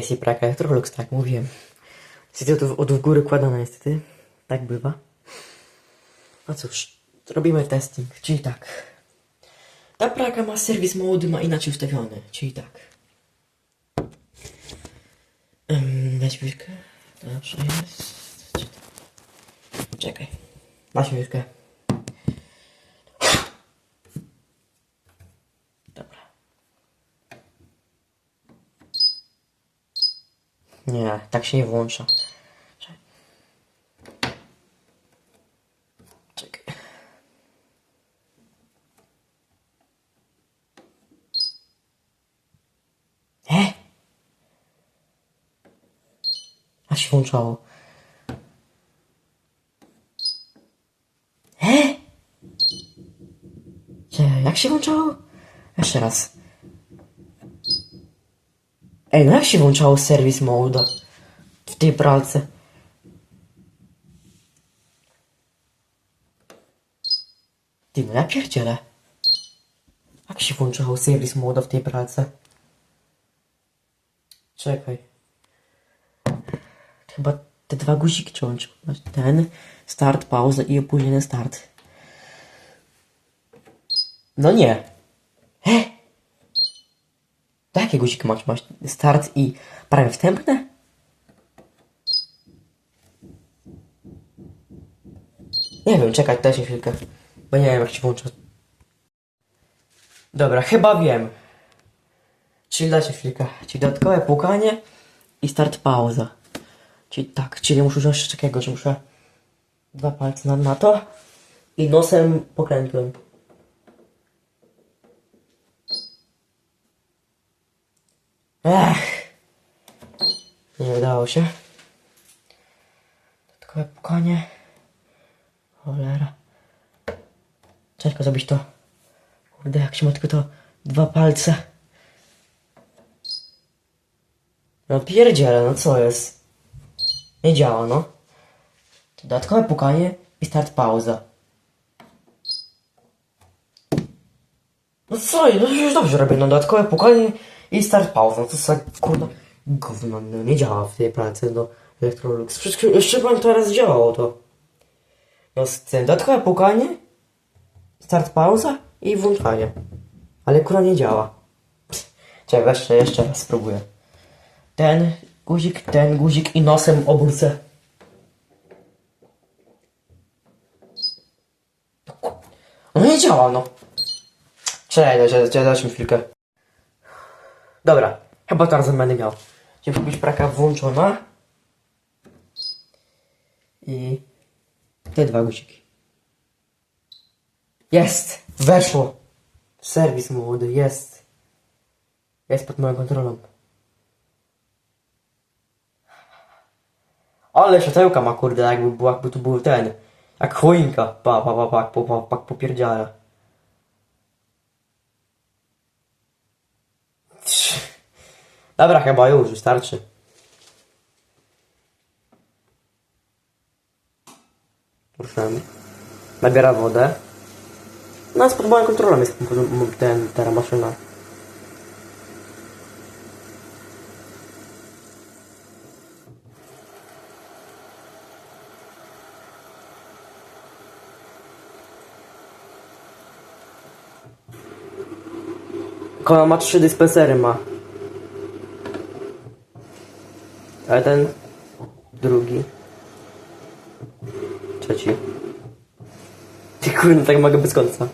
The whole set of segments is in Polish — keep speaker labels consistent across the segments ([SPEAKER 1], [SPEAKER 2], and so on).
[SPEAKER 1] Jest i praka Electrolux, tak mówiłem. Niestety od, od w góry kładana niestety. Tak bywa. No cóż, robimy testing, czyli tak. Ta praka ma serwis mode, ma inaczej ustawiony, czyli tak. Weź chwilkę. Dobrze jest. Czekaj. Masz chwilkę. Nie, tak się nie włącza. Czekaj. A się włączało. E? Czekaj, jak się włączało? Jeszcze raz. Ej, no jak się włączało serwis mode w tej pralce? Ty, no ja pierdzielę. Jak się włączało serwis mode w tej pralce? Czekaj. Chyba te dwa guziki trzeba. Ten, start, pauza i opóźniony start. No nie. He? To jakie guziki masz? Masz start i prawie wstępne? Nie wiem, czekaj, dajcie chwilkę. Bo nie wiem jak się włącza. Dobra, chyba wiem. Czyli dajcie chwilkę. Czyli dodatkowe pukanie i start pauza. Czyli tak, czyli muszę wziąć coś takiego, że muszę dwa palce na, na to i nosem pokrętłem. Ech. Nie udało się. Dodatkowe pukanie. Cholera. Ciężko zrobić to. Kurde, jak się ma tylko to dwa palce. No pierdziele, no co jest? Nie działa, no. Dodatkowe pukanie i start pauza. No co, no już dobrze robię, no dodatkowe pukanie i start pauza. No to co, kurde, gówno, no nie działa w tej pracy, no Electrolux. Przecież jeszcze pan teraz działało to. No z dodatkowe pukanie, start pauza i włączanie. Ale kura nie działa. Czekaj, jeszcze, jeszcze raz spróbuję. Ten guzik, ten guzik i nosem obrócę. No nie działa, no. Czekaj, dajcie, dajcie mi chwilkę. Dobra, chyba teraz będę miał. Czyli być praka włączona. I te dwa guziki. Jest! Weszło! Serwis młody, jest. Jest pod moją kontrolą. Ale światełka ma kurde, jakby, jakby tu był ten. Jak choinka. Pa, pa, pa, pa, pa, pa, pa popierdziela. Dobra, chyba już, wystarczy. Ruszamy. Nabiera wodę. No, z pod moją kontrolą jest ten, ta maszyna. Ona ma trzy dyspensery ma. Ale ten drugi. Trzeci. Ty kurde, tak mogę bez końca.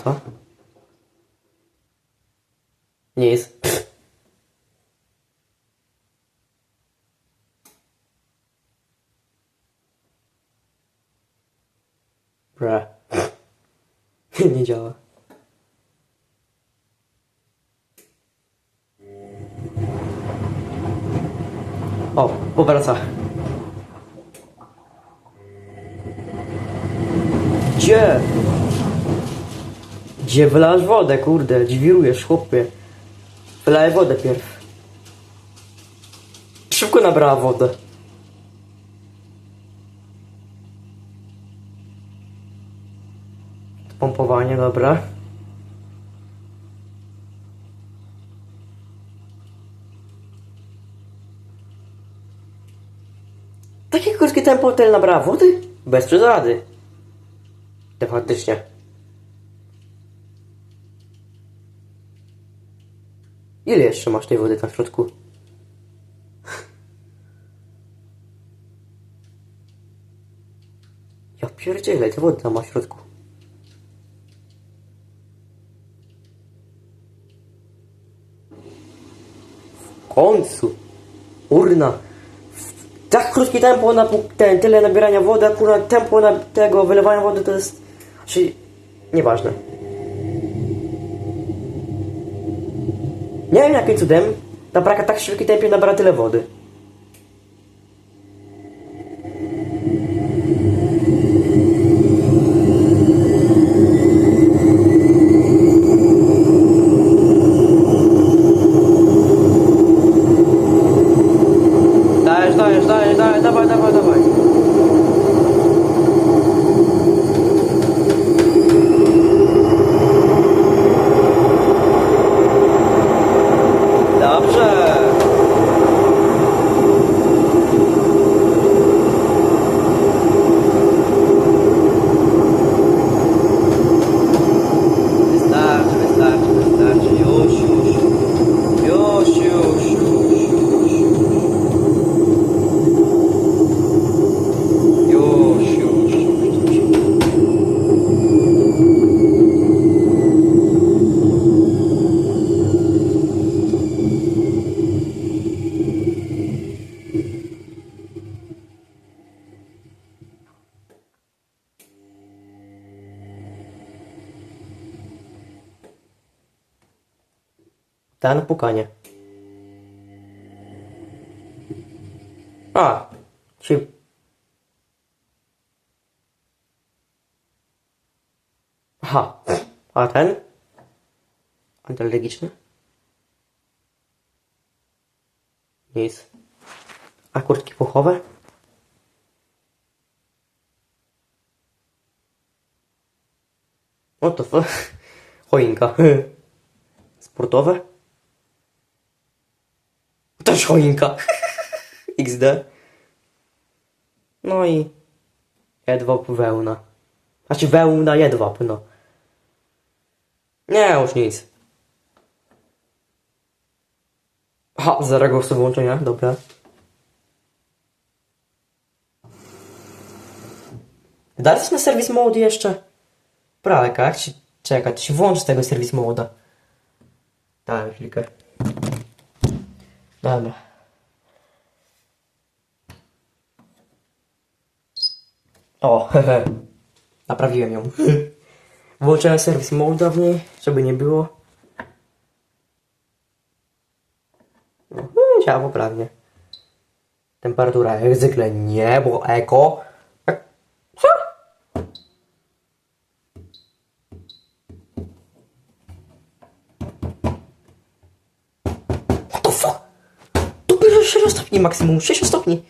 [SPEAKER 1] A to? Nic. Pff. Bra. Nie działa. O, powraca. Gdzie? Gdzie wodę, kurde? Dziwirujesz, chłopie. Wylaj wodę pierw. Szybko nabrała wodę. Pompowanie, dobra. Takie krótkie tempo tyle nabrała wody? Bez przesady. Faktycznie. Ile jeszcze masz tej wody tam w środku? Ja pierdzielę, ile wody tam ma w środku. W końcu. Urna. Tak krótkie tempo na ten, tyle nabierania wody, akurat tempo na tego wylewania wody to jest... Znaczy, nieważne. Nie wiem jakim cudem ta braka tak szybkim tempie nabiera tyle wody. Dajesz, dajesz, dajesz, dajesz, dawaj, dawaj, dawaj. Dobrze. Wystarczy, wystarczy, wystarczy. Już, już. Już, już, już, już. Już, już, już. Ten pukanie. A, ci... Aha, a ten? Antylegiczny? Nic. A kurtki puchowe? The fuck? Choinka. Sportowe? Też choinka. XD. No i jedwab wełna. Znaczy wełna jedwab, no. Nie, już nic. Aha, zero głosu wyłączenia, dobra. Daliśmy na serwis mode jeszcze? Pralka, jak się... Czekaj, to się włączy z tego serwis moda. Dałem chwilkę. Dobra. O, hehe. Naprawiłem ją. Włączyłem serwis mode w niej, żeby nie było. No, działa poprawnie. Temperatura jak zwykle nie, bo eko. 7 stopni maksimum, 6 stopni.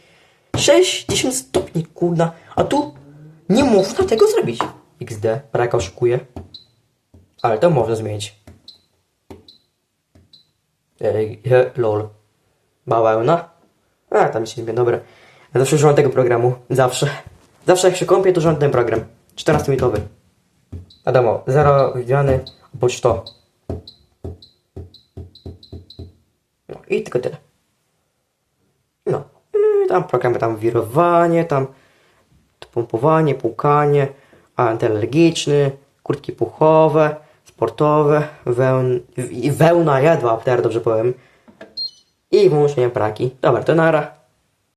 [SPEAKER 1] 6, 10 stopni, kurna. A tu nie można tego zrobić. XD, braka oszukuje. Ale to można zmienić. Ej, e, lol. Bawełna? A, tam się zmienia, dobra. Ja zawsze używam tego programu. Zawsze. Zawsze jak się kąpię, to używam ten program. 14-minutowy. Wiadomo, 0 widziany, bądź to. No i tylko tyle. Tam programy, tam wirowanie, tam pompowanie, płukanie, antyalergiczny, kurtki puchowe, sportowe, wełn, wełna jadła, teraz dobrze powiem. I wyłącznie praki. Dobra, to nara.